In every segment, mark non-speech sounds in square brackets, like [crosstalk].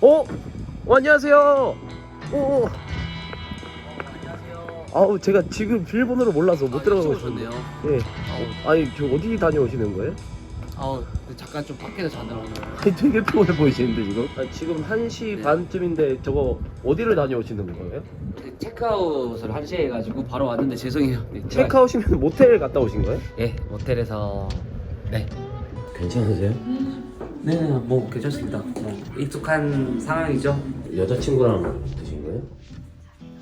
어? 어, 안녕하세요. 오, 오. 안녕하세요. 아우 제가 지금 비밀번호를 몰라서 못 들어가고 있었는데. 오셨네요. 예. 아니 저 어디 다녀오시는 거예요? 아우 잠깐 좀 밖에서 자느라고. 아니 되게 피곤해 보이시는데 지금. 아, 지금 1시 네. 반쯤인데 저거 어디를 다녀오시는 거예요? 체크아웃을 한 시에 해가지고 바로 왔는데 죄송해요. 네, 제가- 체크아웃이면 모텔 갔다 오신 거예요? 예, 모텔에서 네. 괜찮으세요? 네, 뭐 괜찮습니다. 뭐 익숙한 상황이죠. 여자친구랑 드신 거예요?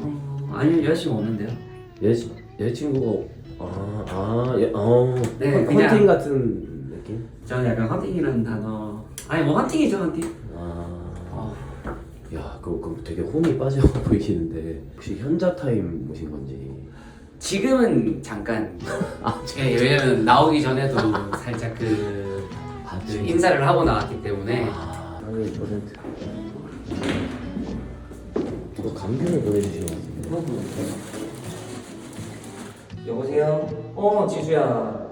어, 아니요 여자친구 없는데요. 여자 여자친구가 아, 아, 예, 어, 네, 헌- 그냥- 헌팅 같은 느낌? 저는 약간 헌팅이라는 단어. 아니 뭐 헌팅이죠 헌팅. 아, 어, 야, 그거, 그거 되게 혼이 빠져 [laughs] 보이시는데 혹시 현자 타임 오신 건지? 지금은 잠깐. [laughs] 아, 예, 왜냐면 나오기 전에도 살짝 그 인사를 하고 나왔기 때문에. 아. 이거 감귤을 보내주시는 것 같은데. 여보세요? 어 지수야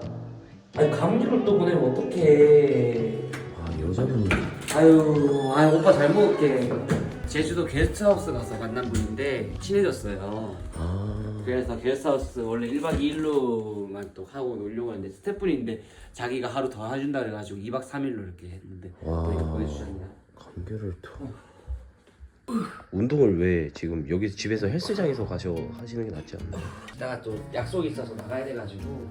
아니 감귤을 또 보내면 어떡해 아, 여자분이. 아유 아유 오빠 잘 먹을게 제주도 게스트하우스 가서 만난 분인데 친해졌어요 아, 그래서 게스트하우스 원래 1박 2일로 만 또 하고 놀려고 했는데 스태프분인데 자기가 하루 더 해준다 그래가지고 2박 3일로 이렇게 했는데 와. 또 이렇게 보내주셨네요 감귤을 또. 운동을 왜 지금 여기 집에서 헬스장에서 가셔 하시는 게 낫지 않나요? 이따가 또 약속이 있어서 나가야 돼가지고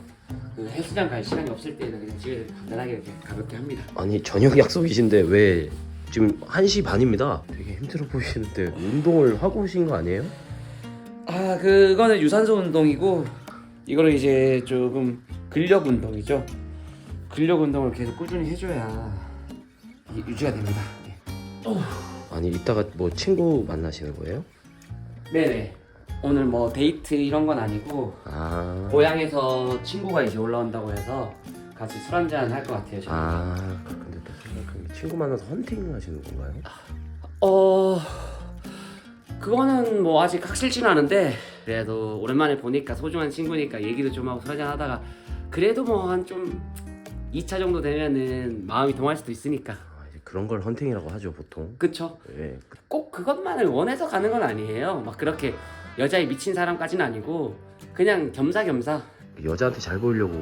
그 헬스장 갈 시간이 없을 때는 그냥 집에 간단하게 이렇게 가볍게 합니다 아니 저녁 약속이신데 왜 지금 1시 반입니다. 되게 힘들어 보이시는데 운동을 하고 오신 거 아니에요? 아 그거는 유산소 운동이고 이거는 이제 조금 근력 운동이죠. 근력 운동을 계속 꾸준히 해줘야 이게 유지가 됩니다. 네. 아니 이따가 뭐 친구 만나시는 거예요? 네네. 오늘 뭐 데이트 이런 건 아니고 아, 고향에서 친구가 이제 올라온다고 해서 같이 술 한잔 할 것 같아요. 저는. 아 근데 또 친구 만나서 헌팅 하시는 건가요? 어 그거는 뭐 아직 확실치는 않은데 그래도 오랜만에 보니까 소중한 친구니까 얘기도 좀 하고 술 한잔 하다가 그래도 뭐 한 좀 2차 정도 되면은 마음이 동할 수도 있으니까 아, 이제 그런 걸 헌팅이라고 하죠 보통. 그쵸? 예. 꼭 그것만을 원해서 가는 건 아니에요 막 그렇게 여자에 미친 사람까지는 아니고 그냥 겸사겸사 여자한테 잘 보이려고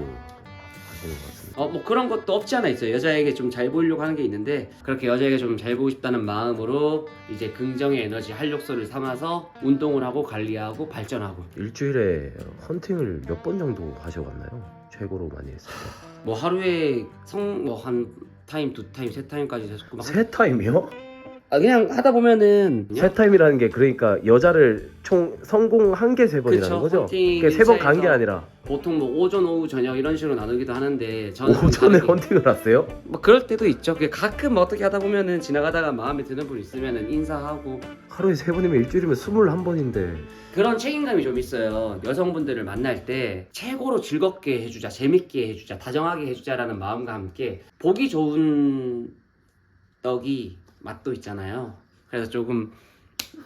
하시는 것 같은데. 어뭐 그런 것도 없지 않아 있어요 여자에게 좀 잘 보이려고 하는 게 있는데 그렇게 여자에게 좀 잘 보고 싶다는 마음으로 이제 긍정의 에너지 활력소를 삼아서 운동을 하고 관리하고 발전하고 일주일에 헌팅을 몇 번 정도 하셔갔나요? 최고로 많이 했을 때. 뭐 하루에 성 뭐 한 타임 두 타임 세 타임까지 했고 막세 타임이요? 아, 그냥 하다 보면은 세 타임이라는 게 그러니까 여자를 총 성공 한 개 세 번이라는 그쵸, 거죠? 헌팅 그게 세번 간게 일차에서 아니라 보통 뭐 오전 오후 저녁 이런 식으로 나누기도 하는데 저는 좀 오전에 다르게- [laughs] 헌팅을 하세요? 뭐 그럴 때도 있죠. 그게 가끔 어떻게 하다 보면은 지나가다가 마음에 드는 분 있으면은 인사하고 하루에 세 번이면 일주일이면 스물한 번인데 그런 책임감이 좀 있어요. 여성분들을 만날 때 최고로 즐겁게 해주자, 재밌게 해주자, 다정하게 해주자라는 마음과 함께 보기 좋은 떡이 맛도 있잖아요. 그래서 조금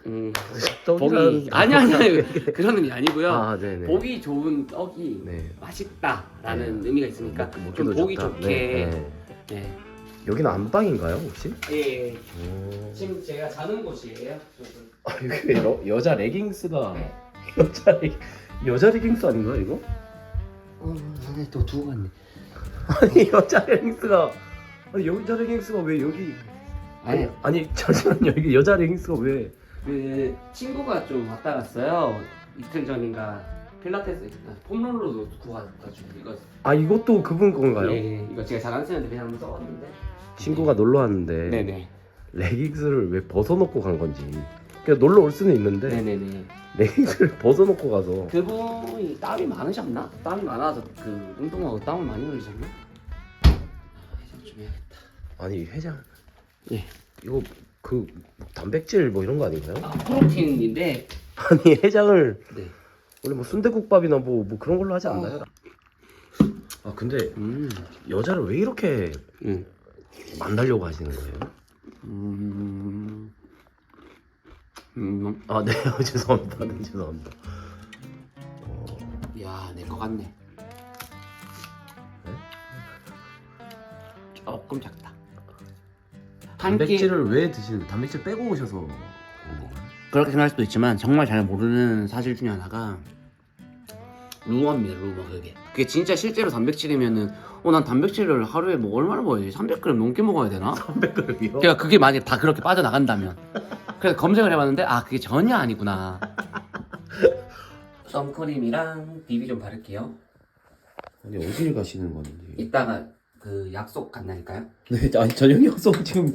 음, [laughs] 보기 아니 아니 아니 [laughs] 그런 의미 아니고요. 아 네네 보기 좋은 떡이 네. 맛있다라는 의미가 있으니까 먹- 좀 보기 좋다. 좋게 네, 네. 네. 여기는 안방인가요 혹시? 예. 오. 지금 제가 자는 곳이에요. 아 이게 여, 여자 레깅스가 네. [laughs] 여자 레 여자 레깅스 아닌가 이거? 어, 안에 또 두고 갔네. 아니 여자 레깅스가 아니 여자 레깅스가 왜 여기 아니 아니, 아니 [laughs] 잠시만요 이게 여자 레깅스가 왜 그 친구가 좀 왔다 갔어요. 이틀 전인가 필라테스 아, 폼롤러도 구워가지고 이거 아 이것도 그분 건가요? 예, 이거 제가 잘 안 쓰는데 그냥 한번 써봤는데. 친구가 놀러 왔는데 네네. 레깅스를 왜 벗어놓고 간 건지 그냥 놀러 올 수는 있는데 네네네. 레깅스를 [laughs] 벗어놓고 가서 그분이 땀이 많으셨나? 땀이 많아서 그 운동하고 땀을 많이 흘리셨나? 아, 해장 좀 해야겠다. 아니 회장 예. 이거 그 단백질 뭐 이런 거 아닌가요? 아 프로틴인데. [laughs] 아니 해장을 네. 원래 뭐 순대국밥이나 뭐, 뭐 그런 걸로 하지 않나요? 아 근데 음. 여자를 왜 이렇게 음. 만나려고 하시는 거예요? 음. 음. 아네 [laughs] 죄송합니다 네 죄송합니다 야, 내 거 같네. 조금 작다. 단백질을 왜 드시는? 단백질 빼고 오셔서 건가요? 그렇게 생각할 수도 있지만 정말 잘 모르는 사실 중에 하나가 루머입니다 루머 그게 그게 진짜 실제로 단백질이면은 어 난 단백질을 하루에 뭐 얼마나 먹어야지 300g 넘게 먹어야 되나? [laughs] 300g이요? 그러니까 그게 만약에 다 그렇게 빠져나간다면 그래서 검색을 해봤는데 아 그게 전혀 아니구나 [laughs] 선크림이랑 비비 좀 바를게요 아니 어디를 가시는 건지. 이따가 그 약속 간다니까요 네, 아니 저녁 약속 지금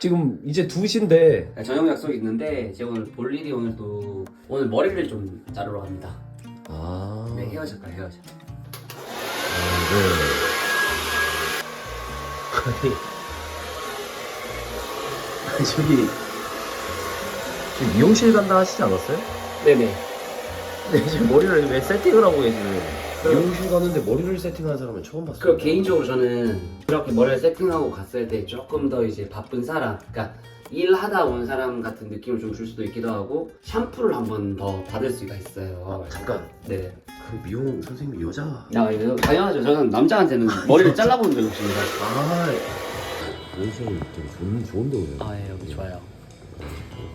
지금 이제 2시인데 네, 저녁 약속이 있는데 제가 오늘 볼 일이 오늘 또 오늘 머리를 좀 자르러 갑니다 아. 네 헤어질 거야 헤어질 아, 네. 아니. [laughs] 저기 지금 미용실 간다 하시지 않았어요? 네네 네, 지금 머리를 왜 세팅을 하고 계시는 미용실 가는데 머리를 세팅하는 사람은 처음 봤어요. 그 개인적으로 저는 그렇게 머리를 세팅하고 갔을 때 조금 더 이제 바쁜 사람, 그러니까 일하다 온 사람 같은 느낌을 좀 줄 수도 있기도 하고 샴푸를 한 번 더 받을 수가 있어요. 잠깐 네. 그 미용 선생님이 여자. 야, 이거 당연하죠. 저는 남자한테는 머리를 잘라본 적이 없습니다. 아, 미용실 되게 좋은 좋은데 오요. 아, 예, 여기 좋아요.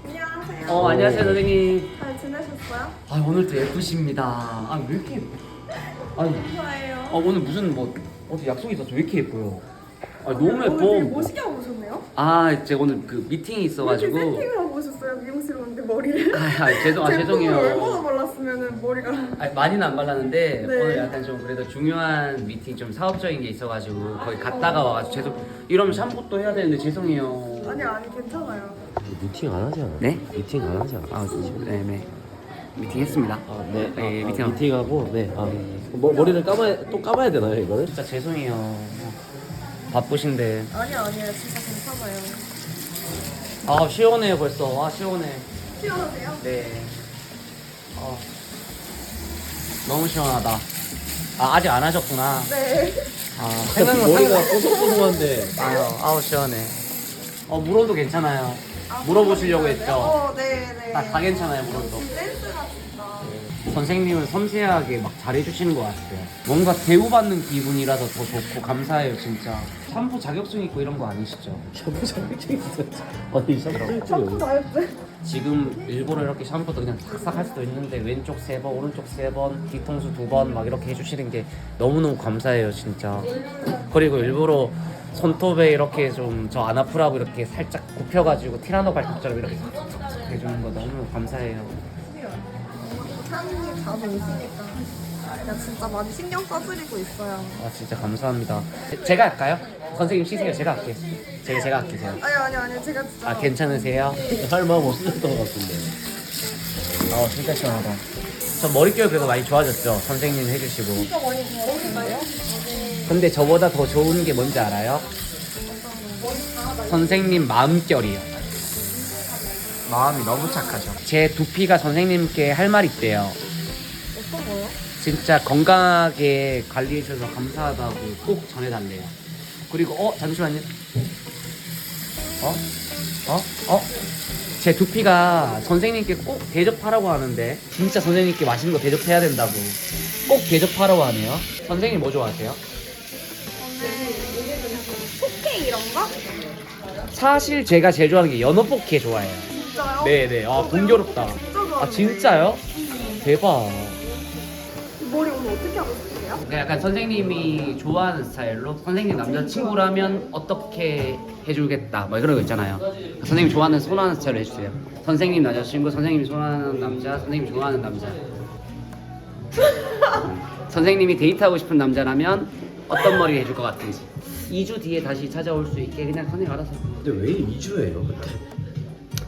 안녕하세요. 어, 안녕하세요, 선생님. 잘 지내셨어요? 아, 오늘도 예쁘십니다. 아, 왜 이렇게 아니, 감사해요. 아, 오늘 무슨 뭐 어디 약속이 있어서 왜 이렇게 예뻐요? 아, 너무 오늘 되게 예뻐. 멋있게 하고 오셨네요? 아, 제가 오늘 그 미팅이 이렇게 있어가지고. 세팅을 하고 오셨어요? 미용실 오는데 머리를? 아, 아, 죄송, 아, 제품을 죄송해요. 얼마나 발랐으면 머리가 아니, 많이는 안 발랐는데 네. 오늘 약간 좀 그래도 중요한 미팅 좀 사업적인 게 있어가지고 거기 갔다가 와가지고 죄송 이러면 샴푸 또 해야 되는데 죄송해요 아니 아니 괜찮아요. 미팅 안 하지 않아? 네? 미팅 안 하지 않아? 아 네 네 미팅 했습니다 아, 네. 네, 아, 미팅. 아, 미팅하고 네. 아, 네. 머, 머리를 감아야 또 감아야 되나요 이거를? 진짜 죄송해요 바쁘신데 아니 아니에요. 진짜 괜찮아요. 아 시원해요 벌써 아 시원해 시원하세요? 네 어, 너무 시원하다 아 아직 안 하셨구나 네. 아 생각만 머리가 생각- 뽀송뽀송한데. 아유 아우 시원해 어 물어도 괜찮아요 아, 물어보시려고? 했죠? 어, 네, 네. 다, 다 괜찮아요 물어도 진짜. 선생님은 섬세하게 막 잘해주시는 것 같아요 뭔가 대우받는 기분이라서 더 좋고 감사해요 진짜 샴푸 자격증 있고 이런 거 아니시죠? 샴푸 자격증 있어요. 아니 샴푸 나였어요. 지금 일부러 이렇게 샴푸도 그냥 탁싹 할 수도 있는데 왼쪽 세 번, 오른쪽 세 번, 뒤통수 두 번 막 이렇게 해주시는 게 너무너무 감사해요 진짜 그리고 일부러 손톱에 이렇게 좀 저 안 아프라고 이렇게 살짝 굽혀가지고 티라노 발톱처럼 이렇게 탁탁탁 해주는 거 너무 감사해요 사장님이 자주 오시니까 제가 진짜 많이 신경 써드리고 있어요. 아 진짜 감사합니다 제- 제가 할까요? 선생님 쉬세요 제가 할게요 제가 제가 할게요 아니 아니 아니 제가 진짜 아 괜찮으세요? 할 마음 없으셨던 것 같은데. 아 진짜 시원하다 저 머릿결 그래도 많이 좋아졌죠 선생님 해주시고 진짜 많이 좋아하시는데요? 근데 저보다 더 좋은 게 뭔지 알아요? 선생님 마음결이요. 마음이 너무 착하죠. 제 두피가 선생님께 할 말 있대요. 어떤 거요? 진짜 건강하게 관리해 주셔서 감사하다고 꼭 전해달래요. 그리고 어 잠시만요. 어? 어? 어? 제 두피가 선생님께 꼭 대접하라고 하는데 진짜 선생님께 맛있는 거 대접해야 된다고 꼭 대접하라고 하네요. 선생님 뭐 좋아하세요? 포케 이런 거? 사실 제가 제일 좋아하는 게 연어 포케 좋아해요. 진짜요? 네네. 아 공교롭다. 진짜 좋아하는데. 아 진짜요? 대박. 머리 오늘 어떻게 하고 싶으세요? 그러니까 약간 선생님이 좋아하는 스타일로 선생님 남자친구라면 어떻게 해주겠다 뭐 그런 거 있잖아요. 그러니까 선생님 좋아하는 선호하는 스타일로 해주세요. 선생님 남자친구, 선생님이 선호하는 남자, 선생님이 좋아하는 남자. [laughs] 선생님이 데이트하고 싶은 남자라면 어떤 머리 해줄 것 같은지. 2주 뒤에 다시 찾아올 수 있게 그냥 선생님 알아서. 근데 왜 2주예요 그때?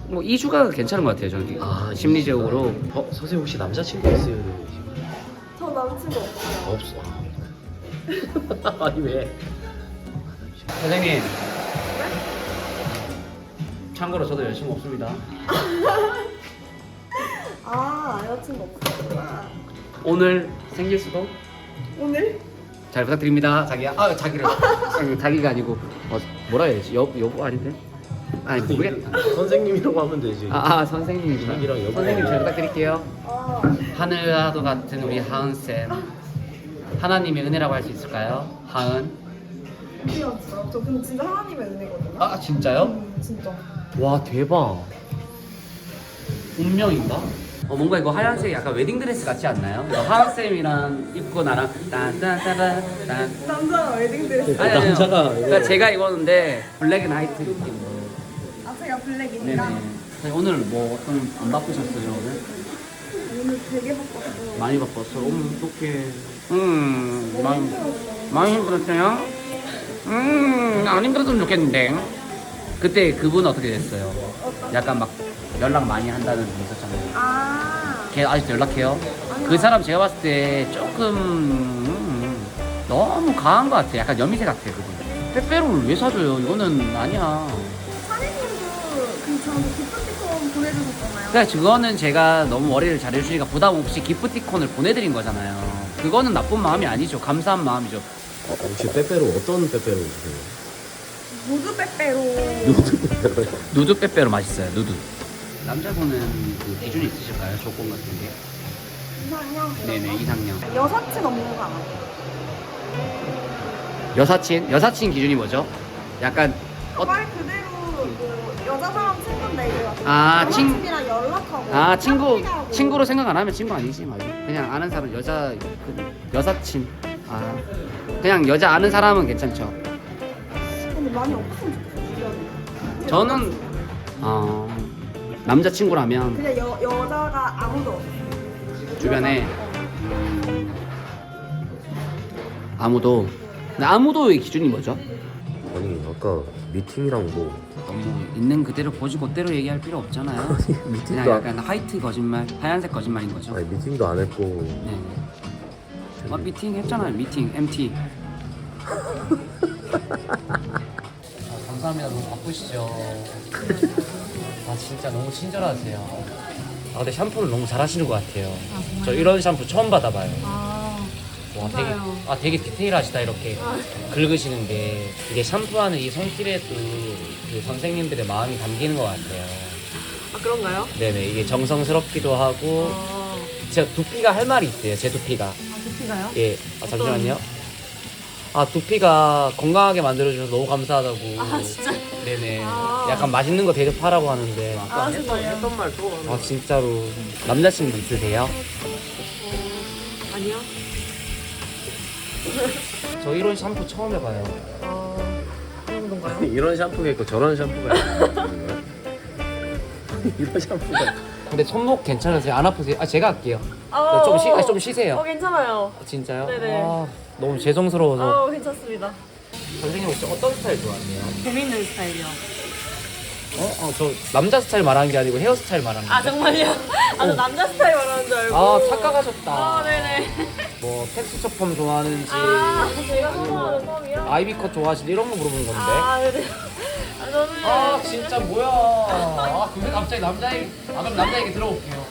뭐 2주가 괜찮은 것 같아요 저는. 아 심리적으로. 어 선생님 혹시 남자친구 있어요? 저 남친구 없어요. 없어. 아. 아니 왜? 선생님. 참고로 저도 여자친구 없습니다. [laughs] 아 여자친구 없구나. 오늘 생길 수도 오늘? 잘 부탁드립니다. 자기야. 아 자기를. 자기가 아니고 어, 뭐라 해야지? 여 여보 아닌데? 아니 모르겠다. 선생님이라고 하면 되지. 아, 아 선생님이구나. 여보. 선생님 잘 부탁드릴게요. 아 하늘과도 같은 우리 하은 쌤. 하나님의 은혜라고 할 수 있을까요? 하은. 신기하죠? 저 근데 진짜 하나님의 은혜거든요. 아 진짜요? 음, 진짜. 와 대박 운명인가? 어 뭔가 이거 하얀색 약간 웨딩 드레스 같지 않나요? 이거 하은 쌤이랑 입고 나랑 딴딴따라 딴 남자 웨딩 드레스. 아니, 아니요. 남자가 그러니까 제가 입었는데 블랙 앤 화이트 느낌 제가 네네 오늘 뭐 어떤 안 바쁘셨어요 오늘? 오늘 되게 바빴어요. 많이 바빴어 오늘 어떡해 음 많이, 힘들었어요. 많이 힘들었어요? 음안 힘들었으면 좋겠는데 그때 그분 어떻게 됐어요? 약간 막 연락 많이 한다는 분 있었잖아요 아. 걔 아직도 연락해요? 그 사람 제가 봤을 때 조금 음, 너무 강한 것 같아. 약간 여미새 같아 그분. 빼빼로를 왜 사줘요? 이거는 아니야. 그러니까 그거는 제가 너무 머리를 잘해주니까 부담 없이 기프티콘을 보내드린 거잖아요. 그거는 나쁜 마음이 아니죠. 감사한 마음이죠. 어, 혹시 빼빼로 어떤 빼빼로 드세요? 모두 빼빼로. 누드 빼빼로요? 누드 빼빼로 맛있어요. 누드. 남자분은 그 기준이 있으실까요? 조건 같은 게? 이상형. 네네 이상형. 여사친 없는 거 알아요? 여사친? 여사친 기준이 뭐죠? 약간 어, 말 그대로 아, 친- 여자친이랑 연락하고 아 친구. 친구로 생각 안 하면 친구 아니지 맞아 그냥 아는 사람 여자 그, 여사친 아 그냥 여자 아는 사람은 괜찮죠 근데 많이 없으면. 주변에. 저는 어 남자 친구라면 그냥 여, 여자가 아무도. 주변에 아무도 근데 아무도의 기준이 뭐죠? 아까 미팅이랑 뭐 너무 있는 그대로 보지 그대로 얘기할 필요 없잖아요 [laughs] 그냥 미팅도 안, 약간 화이트 거짓말 하얀색 거짓말인 거죠 아니 미팅도 안 했고 네. 아, 미팅 했잖아요. 미팅 MT. [laughs] 아, 감사합니다. 너무 바쁘시죠. 아 진짜 너무 친절하세요. 아 근데 샴푸는 너무 잘하시는 것 같아요. 저 이런 샴푸 처음 받아봐요. 아, 와 되게 맞아요. 아 되게 디테일하시다 이렇게 긁으시는 게 이게 샴푸하는 이 손길에도 그 선생님들의 마음이 담기는 것 같아요. 아 그런가요? 네네 이게 정성스럽기도 하고 아, 제가 두피가 할 말이 있대요. 제 두피가. 아 두피가요? 예, 아, 잠시만요. 아 두피가 건강하게 만들어주셔서 너무 감사하다고. 아 진짜? 네네. 아. 약간 맛있는 거 대접하라고 하는데. 아 진짜요? 아 진짜로. 남자친구 있으세요? 아니요. [laughs] 저 이런 샴푸 처음 해봐요. 어 그런 건가요? [laughs] 이런 샴푸가 있고 저런 샴푸가 있는 거야? [laughs] 이런 샴푸가 근데 손목 괜찮으세요? 안 아프세요? 아 제가 할게요. 아, 좀, 쉬, 어. 아, 좀 쉬세요. 어 괜찮아요. 아, 진짜요? 네네. 아, 너무 죄송스러워서. 아 괜찮습니다. 선생님 혹시 어떤 스타일 좋아하세요? 재밌는 스타일이요. 어? 어, 저 남자 스타일 말하는 게 아니고 헤어스타일 말하는 아 거예요. 정말요? 아저 남자 스타일 말하는 줄 알고. 아 착각하셨다. 아 네네. 뭐 텍스처 펌 좋아하는지 아 제가 선호하는 썸이요? 아이비컷 좋아하시는지 이런 거 물어보는 건데. 아 네네. 아 저는 아 진짜 뭐야? 아 근데 갑자기 남자 얘기 아 그럼 남자 얘기 들어볼게요.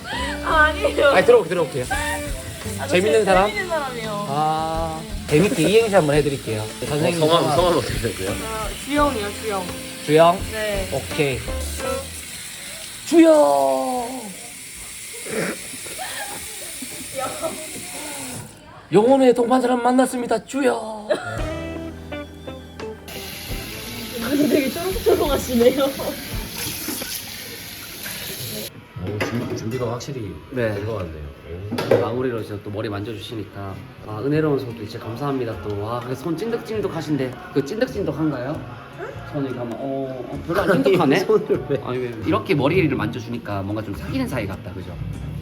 아, 아니에요. 아니 들어볼게 들어볼게요. 아, 저 재밌는 재- 사람? 재밌는 사람이요. 아 재밌게 이행시 한번 해 드릴게요. 선생님 성함 성함 어떻게 되세요? 아, 주영이요 주영. 주영 네. 오케이. 주영. 영혼의 동반 사람 만났습니다. 주영. 되게 쫄깃쫄깃하시네요. 오, 준비, 준비가 확실히 네. 된 것 같네요. 마무리로 이제 또 머리 만져주시니까 아 은혜로운 손도 진짜 감사합니다 또와손 찐득찐득하신데 그 찐득찐득한가요? 손이 가만 어, 어 별로 안 찐득하네? 손을 왜? 아니 왜 이렇게 머리를 만져주니까 뭔가 좀 사귀는 사이 같다 그죠?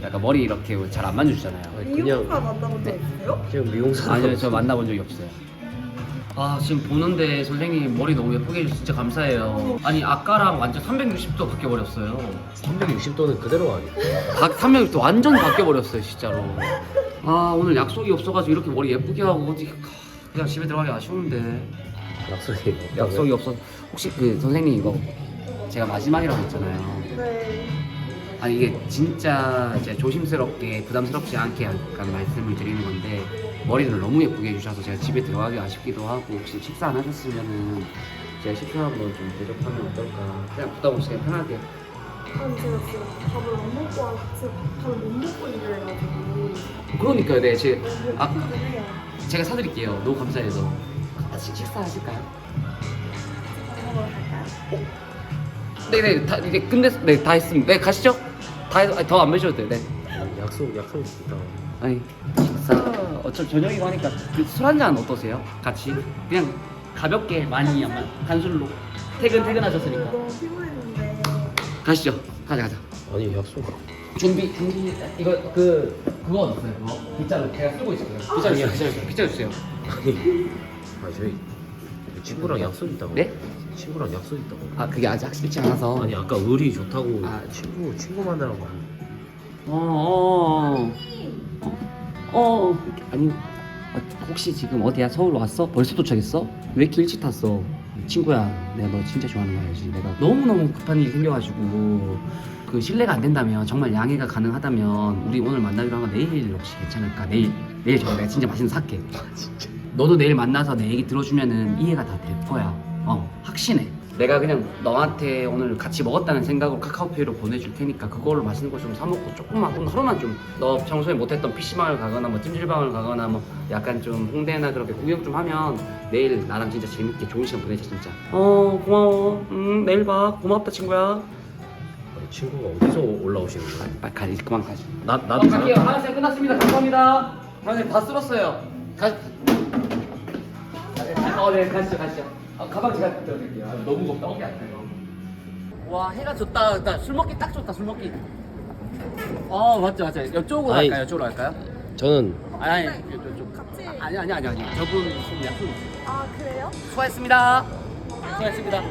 약간 머리 이렇게 잘 안 만져주잖아요 아니, 미용사 그냥 만나본 적 있어요? 그냥 미용사 아니요 저 만나본 적이 없어요 아 지금 보는데 선생님 머리 너무 예쁘게 해주셔서 진짜 감사해요 아니 아까랑 완전 360도 바뀌어버렸어요 360도는 그대로 아니에요. 각 360도 완전 바뀌어버렸어요 진짜로 아 오늘 약속이 없어가지고 이렇게 머리 예쁘게 하고 어디 그냥 집에 들어가기 아쉬운데 약속이 약속이 없어. 혹시 그 선생님 이거 제가 마지막이라고 했잖아요. 네. 아니 이게 진짜 이제 조심스럽게 부담스럽지 않게 약간 말씀을 드리는 건데 머리를 너무 예쁘게 해주셔서 제가 집에 들어가기 아쉽기도 하고 혹시 식사 안 하셨으면은 제가 식사 한번 좀 대접하면 어떨까? 그냥 부담 없이 그냥 편하게. 아니 제가 지금 밥을 안 먹고 와- 지금 밥을 못 먹고 일을 해가지고. 그러니까요. 네 제, 너무 아. 배고프긴 해요. 제가 사드릴게요. 너무 감사해서 같이 식사하실까요? 밥 먹으러 갈까요? 네네 다 이제 끝냈 네다 했습니다. 네 가시죠. 다더안 마셔도 돼요. 네. 약속 약속 있다. 아니 식사 어차피 저녁이고 하니까 그술한 잔 어떠세요? 같이 그냥 가볍게 많이 안 단술로 퇴근 퇴근하셨으니까 너무 피곤했는데 가시죠. 가자 가자. 아니 약속. 준비 준비 이거 그 그거 어딨어요? 그거 빗자루 제가 쓰고 있어요. 빗자루 주세요. 빗자루 주세요. 빗자루 주세요. 아니 아 저희 친구랑 약속 있다고. 네? 친구랑 약속 있다고. 아 그게 아직 확실치 않아서. 아니 아까 의리 좋다고 아. 친구 친구 만나라고 한. 어, 어, 어, 어, 아니, 아, 혹시 지금 어디야? 서울 왔어? 벌써 도착했어? 왜 이렇게 일찍 탔어? 친구야, 내가 너 진짜 좋아하는 거 알지? 내가 너무너무 급한 일이 생겨가지고 그 실례가 안 된다면 정말 양해가 가능하다면 우리 오늘 만나기로 한 거 내일 혹시 괜찮을까? 내일 내일 저 내가 진짜 맛있는 거 살게. 진짜. 너도 내일 만나서 내 얘기 들어주면은 이해가 다 될 거야. 어, 확신해. 내가 그냥 너한테 오늘 같이 먹었다는 생각으로 카카오페이로 보내줄 테니까 그걸로 맛있는 거 좀 사 먹고 조금만 오늘 하루만 좀 너 평소에 못했던 PC방을 가거나 뭐 찜질방을 가거나 뭐 약간 좀 홍대나 그렇게 구경 좀 하면 내일 나랑 진짜 재밌게 좋은 시간 보내자 진짜. 어 고마워. 음 내일 봐. 고맙다 친구야. 아니, 친구가 어디서 올라오시는 거야? 빨리 가 그만 가지. 나 어, 나도 갈게요. 하나씩 끝났습니다. 감사합니다. 하나씩 다 쓸었어요. 가. 어, 네, 가시죠, 가시죠. 아, 가방 제가 들어드릴게요. 아, 너무 무겁다. 어깨 아파요. 와, 해가 좋다. 나 술 먹기 딱 좋다. 술 먹기. 어, 맞죠, 맞죠. 이쪽으로 아니. 갈까요? 이쪽으로 갈까요? 저는 아니, 아니, 이쪽, 이쪽. 같이 아니, 아니, 아니, 아니. 저분 술 약속. 아 그래요? 수고했습니다. 수고했습니다.